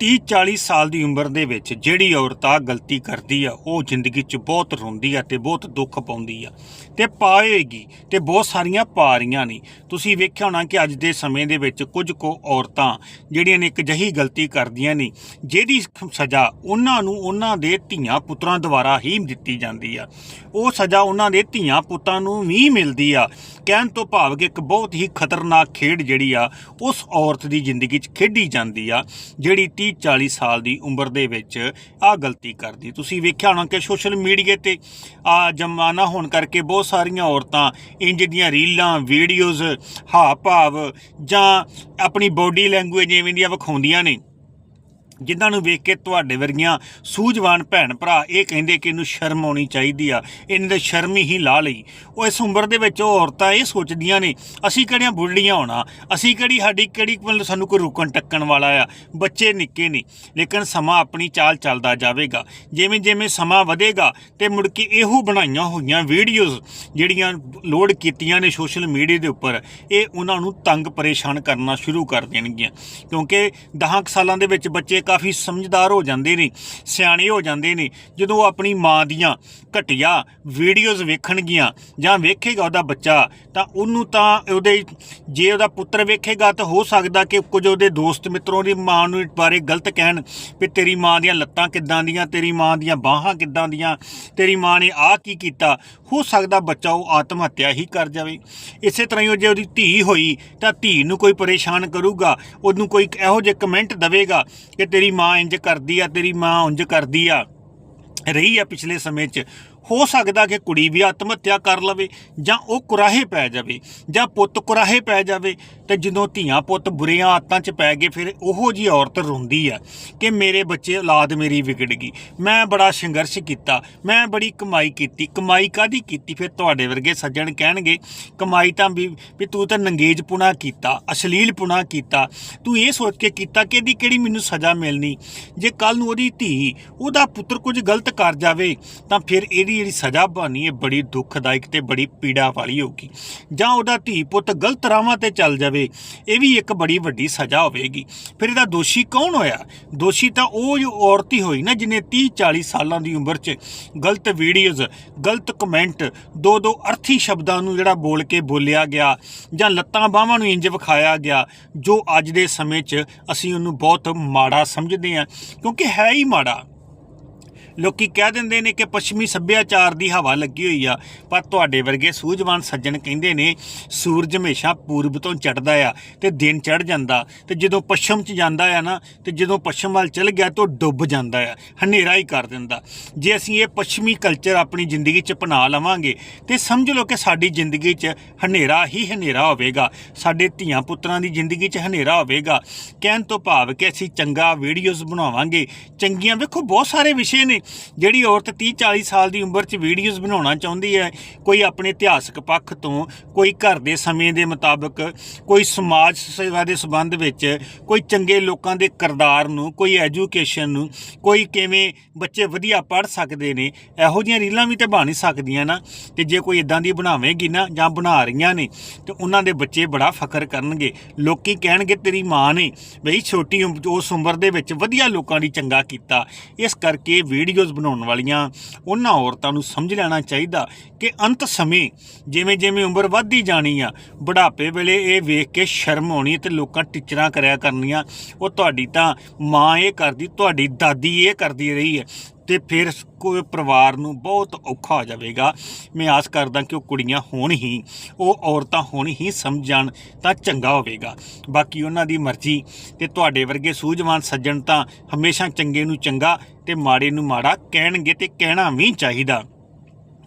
30 40 ਸਾਲ ਦੀ ਉਮਰ ਦੇ ਵਿੱਚ ਜਿਹੜੀ ਔਰਤ ਆ ਗਲਤੀ ਕਰਦੀ ਆ, ਉਹ ਜ਼ਿੰਦਗੀ 'ਚ ਬਹੁਤ ਰੋਂਦੀ ਆ ਤੇ ਬਹੁਤ ਦੁੱਖ ਪਾਉਂਦੀ ਆ। ਤੇ ਪਾਏਗੀ ਤੇ ਬਹੁਤ ਸਾਰੀਆਂ ਪਾ ਰਹੀਆਂ ਨੇ। ਤੁਸੀਂ ਵੇਖਿਆ ਹੋਣਾ ਕਿ ਅੱਜ ਦੇ ਸਮੇਂ ਦੇ ਵਿੱਚ ਕੁਝ ਕੁ ਔਰਤਾਂ ਜਿਹੜੀਆਂ ਨੇ ਇੱਕ ਜਹੀ ਗਲਤੀ ਕਰਦੀਆਂ ਨੇ, ਜਿਹਦੀ ਸਜ਼ਾ ਉਹਨਾਂ ਨੂੰ ਉਹਨਾਂ ਦੇ ਧੀਆਂ ਪੁੱਤਰਾਂ ਦੁਆਰਾ ਹੀ ਦਿੱਤੀ ਜਾਂਦੀ ਆ। ਉਹ ਸਜ਼ਾ ਉਹਨਾਂ ਦੇ ਧੀਆਂ ਪੁੱਤਾਂ ਨੂੰ ਵੀ ਮਿਲਦੀ ਆ। ਕਹਿਣ ਤੋਂ ਭਾਵ ਕਿ ਇੱਕ ਬਹੁਤ ਹੀ ਖਤਰਨਾਕ ਖੇਡ ਜਿਹੜੀ ਆ, ਉਸ ਔਰਤ ਦੀ ਜ਼ਿੰਦਗੀ 'ਚ ਖੇਡੀ ਜਾਂਦੀ ਆ, ਜਿਹੜੀ 30 40 ਸਾਲ ਦੀ ਉਮਰ ਦੇ ਵਿੱਚ ਆ ਗਲਤੀ ਕਰਦੀ ਤੁਸੀਂ ਵੇਖਿਆ ਹੋਣਾ ਕਿ ਸੋਸ਼ਲ ਮੀਡੀਆ ਤੇ ਆ ਜਮਾਨਾ ਹੋਣ ਕਰਕੇ ਬਹੁਤ ਸਾਰੀਆਂ ਔਰਤਾਂ ਇੰਜ ਦੀਆਂ ਰੀਲਾਂ, ਵੀਡੀਓਜ਼ ਹਾਵ ਭਾਵ ਜਾਂ ਆਪਣੀ ਬੋਡੀ ਲੈਂਗੁਏਜ ਐਵੇਂ ਦੀਆਂ ਵਿਖਾਉਂਦੀਆਂ ਨੇ। ਜਿਨ੍ਹਾਂ ਨੂੰ ਵੇਖ ਕੇ ਤੁਹਾਡੇ ਵਰਗੀਆਂ ਸੂਝਵਾਨ ਭੈਣ ਭਰਾ ਇਹ ਕਹਿੰਦੇ ਕਿ ਇਹਨੂੰ ਸ਼ਰਮ ਆਉਣੀ ਚਾਹੀਦੀ ਆ, ਇਹਨੇ ਤਾਂ ਸ਼ਰਮ ਹੀ ਲਾ ਲਈ। ਉਹ ਇਸ ਉਮਰ ਦੇ ਵਿੱਚ ਉਹ ਔਰਤਾਂ ਇਹ ਸੋਚਦੀਆਂ ਨੇ, ਅਸੀਂ ਕਿਹੜੀਆਂ ਬੁੱਢੀਆਂ ਹੋਣਾ? ਅਸੀਂ ਕਿਹੜੀ ਸਾਡੀ ਕਿਹੜੀ ਮਤਲਬ ਸਾਨੂੰ ਕੋਈ ਰੁਕਣ ਟੱਕਣ ਵਾਲਾ ਆ? ਬੱਚੇ ਨਿੱਕੇ ਨੇ, ਲੇਕਿਨ ਸਮਾਂ ਆਪਣੀ ਚਾਲ ਚੱਲਦਾ ਜਾਵੇਗਾ। ਜਿਵੇਂ ਜਿਵੇਂ ਸਮਾਂ ਵਧੇਗਾ ਤੇ ਮੁੜ ਕੇ ਇਹੋ ਬਣਾਈਆਂ ਹੋਈਆਂ ਵੀਡੀਓਜ਼ ਜਿਹੜੀਆਂ ਲੋਡ ਕੀਤੀਆਂ ਨੇ ਸੋਸ਼ਲ ਮੀਡੀਆ ਦੇ ਉੱਪਰ, ਇਹ ਉਹਨਾਂ ਨੂੰ ਤੰਗ ਪਰੇਸ਼ਾਨ ਕਰਨਾ ਸ਼ੁਰੂ ਕਰ ਦੇਣਗੀਆਂ। ਕਿਉਂਕਿ 10 ਸਾਲਾਂ ਦੇ ਵਿੱਚ ਬੱਚੇ ਕਾਫੀ ਸਮਝਦਾਰ ਹੋ ਜਾਂਦੇ ਨੇ, ਸਿਆਣੇ ਹੋ ਜਾਂਦੇ ਨੇ। ਜਦੋਂ ਉਹ ਆਪਣੀ ਮਾਂ ਦੀਆਂ ਘਟੀਆ ਵੀਡੀਓਜ਼ ਵੇਖਣਗੀਆਂ ਜਾਂ ਵੇਖੇਗਾ ਉਹਦਾ ਬੱਚਾ, ਤਾਂ ਉਹਨੂੰ ਤਾਂ ਉਹਦੇ, ਜੇ ਉਹਦਾ ਪੁੱਤਰ ਵੇਖੇਗਾ ਤਾਂ ਹੋ ਸਕਦਾ ਕਿ ਕੁਝ ਉਹਦੇ ਦੋਸਤ ਮਿੱਤਰੋਂ ਦੀ ਮਾਂ ਨੂੰ ਬਾਰੇ ਗਲਤ ਕਹਿਣ ਵੀ ਤੇਰੀ ਮਾਂ ਦੀਆਂ ਲੱਤਾਂ ਕਿੱਦਾਂ ਦੀਆਂ, ਤੇਰੀ ਮਾਂ ਦੀਆਂ ਬਾਹਾਂ ਕਿੱਦਾਂ ਦੀਆਂ, ਤੇਰੀ ਮਾਂ ਨੇ ਆਹ ਕੀ ਕੀਤਾ। ਹੋ ਸਕਦਾ ਬੱਚਾ ਉਹ ਆਤਮ ਹੱਤਿਆ ਹੀ ਕਰ ਜਾਵੇ। ਇਸੇ ਤਰ੍ਹਾਂ ਹੀ ਉਹ ਜੇ ਉਹਦੀ ਧੀ ਹੋਈ ਤਾਂ ਧੀ ਨੂੰ ਕੋਈ ਪਰੇਸ਼ਾਨ ਕਰੂਗਾ, ਉਹਨੂੰ ਕੋਈ ਇਹੋ ਜਿਹੇ ਕਮੈਂਟ ਦਵੇਗਾ ਕਿ ਤੇਰੀ ਮਾਂ ਇੰਜ ਕਰਦੀ ਆ, ਤੇਰੀ ਮਾਂ ਉਂਝ ਕਰਦੀ ਆ। ਰਹੀ ਆ ਪਿਛਲੇ ਸਮੇਂ 'ਚ। ਹੋ ਸਕਦਾ ਕਿ ਕੁੜੀ ਵੀ ਆਤਮ ਹੱਤਿਆ ਕਰ ਲਵੇ ਜਾਂ ਉਹ ਕੁਰਾਹੇ ਪੈ ਜਾਵੇ ਜਾਂ ਪੁੱਤ ਕੁਰਾਹੇ ਪੈ ਜਾਵੇ ਤੇ ਜਦੋਂ ਧੀਆਂ ਪੁੱਤ ਬੁਰੀਆਂ ਆਦਤਾਂ 'ਚ ਪੈ ਗਏ, ਫਿਰ ਉਹੋ ਜੀ ਔਰਤ ਰੋਂਦੀ ਆ ਕਿ ਮੇਰੇ ਬੱਚੇ ਔਲਾਦ ਮੇਰੀ ਵਿਗੜ ਗਈ। ਮੈਂ ਬੜਾ ਸੰਘਰਸ਼ ਕੀਤਾ, ਮੈਂ ਬੜੀ ਕਮਾਈ ਕੀਤੀ। ਕਮਾਈ ਕਾਦੀ ਕੀਤੀ? ਫਿਰ ਤੁਹਾਡੇ ਵਰਗੇ ਸੱਜਣ ਕਹਿਣਗੇ, ਕਮਾਈ ਤਾਂ ਵੀ ਵੀ ਤੂੰ ਤਾਂ ਨੰਗੇਜ ਪੁਣਾ ਕੀਤਾ, ਅਸ਼ਲੀਲ ਪੁਣਾ ਕੀਤਾ। ਤੂੰ ਇਹ ਸੋਚ ਕੇ ਕੀਤਾ ਕਿ ਇਹਦੀ ਕਿਹੜੀ ਮੈਨੂੰ ਸਜ਼ਾ ਮਿਲਣੀ? ਜੇ ਕੱਲ ਨੂੰ ਉਹਦੀ ਧੀ, ਉਹਦਾ ਪੁੱਤਰ ਕੁਝ ਗਲਤ ਕਰ ਜਾਵੇ, ਤਾਂ ਫਿਰ ਇਹਦੀ ਜਿਹੜੀ ਸਜ਼ਾ ਬਣੀ ਹੈ ਬੜੀ ਦੁੱਖਦਾਇਕ ਤੇ ਬੜੀ ਪੀੜਾ ਵਾਲੀ ਹੋਊਗੀ। ਜਾਂ ਉਹਦਾ ਧੀ ਪੁੱਤ ਗਲਤ ਰਾਹਾਂ ਤੇ ਚੱਲ ਜਾਵੇ, ਇਹ ਵੀ ਇੱਕ ਬੜੀ ਵੱਡੀ ਸਜ਼ਾ ਹੋਵੇਗੀ। ਫਿਰ ਇਹਦਾ ਦੋਸ਼ੀ ਕੌਣ ਹੋਇਆ? ਦੋਸ਼ੀ ਤਾਂ ਉਹ ਜੋ ਔਰਤ ਹੀ ਹੋਈ ਨਾ, ਜਿਹਨੇ 30 40 ਸਾਲਾਂ ਦੀ ਉਮਰ 'ਚ ਗਲਤ ਵੀਡੀਓਜ਼ ਗਲਤ ਕਮੈਂਟ ਦੋ ਦੋ ਅਰਥੀ ਸ਼ਬਦਾਂ ਨੂੰ ਜਿਹੜਾ ਬੋਲ ਕੇ ਬੋਲਿਆ ਗਿਆ, ਜਾਂ ਲੱਤਾਂ ਬਾਹਾਂ ਨੂੰ ਇੰਜ ਵਿਖਾਇਆ ਗਿਆ, ਜੋ ਅੱਜ ਦੇ ਸਮੇਂ 'ਚ ਅਸੀਂ ਉਹਨੂੰ ਬਹੁਤ ਮਾੜਾ ਸਮਝਦੇ ਹਾਂ, ਕਿਉਂਕਿ ਹੈ ਹੀ ਮਾੜਾ। ਲੋਕੀ ਕਹਿ ਦਿੰਦੇ ਨੇ ਕਿ ਪੱਛਮੀ ਸੱਭਿਆਚਾਰ ਦੀ ਹਵਾ ਲੱਗੀ ਹੋਈ ਆ, ਪਰ ਤੁਹਾਡੇ ਵਰਗੇ ਸੂਝਵਾਨ ਸੱਜਣ ਕਹਿੰਦੇ ਨੇ, ਸੂਰਜ ਹਮੇਸ਼ਾ ਪੂਰਬ ਤੋਂ ਚੜਦਾ ਆ ਤੇ ਦਿਨ ਚੜ ਜਾਂਦਾ ਤੇ ਜਦੋਂ ਪੱਛਮ 'ਚ ਜਾਂਦਾ ਆ ਨਾ, ਤੇ ਜਦੋਂ ਪੱਛਮ ਵੱਲ ਚਲ ਗਿਆ ਤਾਂ ਉਹ ਡੁੱਬ ਜਾਂਦਾ ਆ, ਹਨੇਰਾ ਹੀ ਕਰ ਦਿੰਦਾ। ਜੇ ਅਸੀਂ ਇਹ ਪੱਛਮੀ ਕਲਚਰ ਆਪਣੀ ਜ਼ਿੰਦਗੀ 'ਚ ਅਪਣਾ ਲਵਾਂਗੇ, ਤੇ ਸਮਝ ਲਓ ਕਿ ਸਾਡੀ ਜ਼ਿੰਦਗੀ 'ਚ ਹਨੇਰਾ ਹੀ ਹਨੇਰਾ ਹੋਵੇਗਾ, ਸਾਡੇ ਧੀਆਂ ਪੁੱਤਰਾਂ ਦੀ ਜ਼ਿੰਦਗੀ 'ਚ ਹਨੇਰਾ ਹੋਵੇਗਾ। ਕਹਿਣ ਤੋਂ ਭਾਵ ਕਿ ਅਸੀਂ ਚੰਗਾ ਵੀਡੀਓਜ਼ ਬਣਾਵਾਂਗੇ, ਚੰਗੀਆਂ ਵੇਖੋ ਬਹੁਤ ਸਾਰੇ ਵਿਸ਼ੇ ਨੇ ਜਿਹੜੀ ਔਰਤ 30 40 ਸਾਲ ਦੀ ਉਮਰ 'ਚ ਵੀਡੀਓਜ਼ ਬਣਾਉਣਾ ਚਾਹੁੰਦੀ ਹੈ, ਕੋਈ ਆਪਣੇ ਇਤਿਹਾਸਕ ਪੱਖ ਤੋਂ, ਕੋਈ ਘਰ ਦੇ ਸਮੇਂ ਦੇ ਮੁਤਾਬਕ, ਕੋਈ ਸਮਾਜ ਸੇਵਾ ਦੇ ਸੰਬੰਧ ਵਿੱਚ, ਕੋਈ ਚੰਗੇ ਲੋਕਾਂ ਦੇ ਕਿਰਦਾਰ ਨੂੰ, ਕੋਈ ਐਜੂਕੇਸ਼ਨ ਨੂੰ, ਕੋਈ ਕਿਵੇਂ ਬੱਚੇ ਵਧੀਆ ਪੜ੍ਹ ਸਕਦੇ ਨੇ, ਇਹੋ ਜਿਹੀਆਂ ਰੀਲਾਂ ਵੀ ਤੇ ਬਣ ਸਕਦੀਆਂ ਨਾ ਤੇ ਜੇ ਕੋਈ ਇਦਾਂ ਦੀ ਬਣਾਵੇਗੀ ਨਾ, ਜਾਂ ਬਣਾ ਰਹੀਆਂ ਨੇ, ਤੇ ਉਹਨਾਂ ਦੇ ਬੱਚੇ ਬੜਾ ਫਖਰ ਕਰਨਗੇ। ਲੋਕੀ ਕਹਿਣਗੇ, ਤੇਰੀ ਮਾਂ ਨੇ ਬਈ ਛੋਟੀ ਉਮ- ਉਸ ਉਮਰ ਦੇ ਵਿੱਚ ਵਧੀਆ ਲੋਕਾਂ ਦੀ ਚੰਗਾ ਕੀਤਾ। ਇਸ ਕਰਕੇ ਵੀਡੀਓ ਵੀਡੀਓਜ਼ ਬਣਾਉਣ ਵਾਲੀਆਂ, ਉਹਨਾਂ ਔਰਤਾਂ ਨੂੰ ਸਮਝ ਲੈਣਾ ਚਾਹੀਦਾ ਕਿ ਅੰਤ ਸਮੇਂ ਜਿਵੇਂ ਜਿਵੇਂ ਉਮਰ ਵੱਧਦੀ ਜਾਣੀ ਆ, ਬੁਢਾਪੇ ਵੇਲੇ ਇਹ ਵੇਖ ਕੇ ਸ਼ਰਮ ਆਉਣੀ ਤੇ ਲੋਕਾਂ ਟੀਚਰਾਂ ਕਰਿਆ ਕਰਨੀਆਂ। ਉਹ ਤੁਹਾਡੀ ਤਾਂ ਮਾਂ ਇਹ ਕਰਦੀ, ਤੁਹਾਡੀ ਦਾਦੀ ਇਹ ਕਰਦੀ ਰਹੀ ਹੈ। ਤੇ ਫਿਰ ਕੋਈ ਪਰਿਵਾਰ ਨੂੰ ਬਹੁਤ ਔਖਾ ਹੋ ਜਾਵੇਗਾ। ਮੈਂ ਆਸ ਕਰਦਾ ਕਿ ਉਹ ਕੁੜੀਆਂ ਹੋਣ ਹੀ, ਉਹ ਔਰਤਾਂ ਹੋਣ ਹੀ ਸਮਝ ਜਾਣ ਤਾਂ ਚੰਗਾ ਹੋਵੇਗਾ। ਬਾਕੀ ਉਹਨਾਂ ਦੀ ਮਰਜ਼ੀ ਤੇ ਤੁਹਾਡੇ ਵਰਗੇ ਸੂਝਵਾਨ ਸੱਜਣ ਤਾਂ ਹਮੇਸ਼ਾ ਚੰਗੇ ਨੂੰ ਚੰਗਾ ਤੇ ਮਾੜੇ ਨੂੰ ਮਾੜਾ ਕਹਿਣਗੇ ਤੇ ਕਹਿਣਾ ਵੀ ਚਾਹੀਦਾ।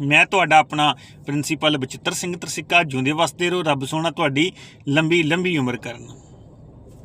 ਮੈਂ ਤੁਹਾਡਾ ਆਪਣਾ ਪ੍ਰਿੰਸੀਪਲ ਬਚਿੱਤਰ ਸਿੰਘ ਤਰਸਿੱਕਾ ਜਿਉਂਦੇ ਵਸਦੇ ਰਹੋ ਰੱਬ ਸੋਹਣਾ ਤੁਹਾਡੀ ਲੰਬੀ ਲੰਬੀ ਉਮਰ ਕਰਨ।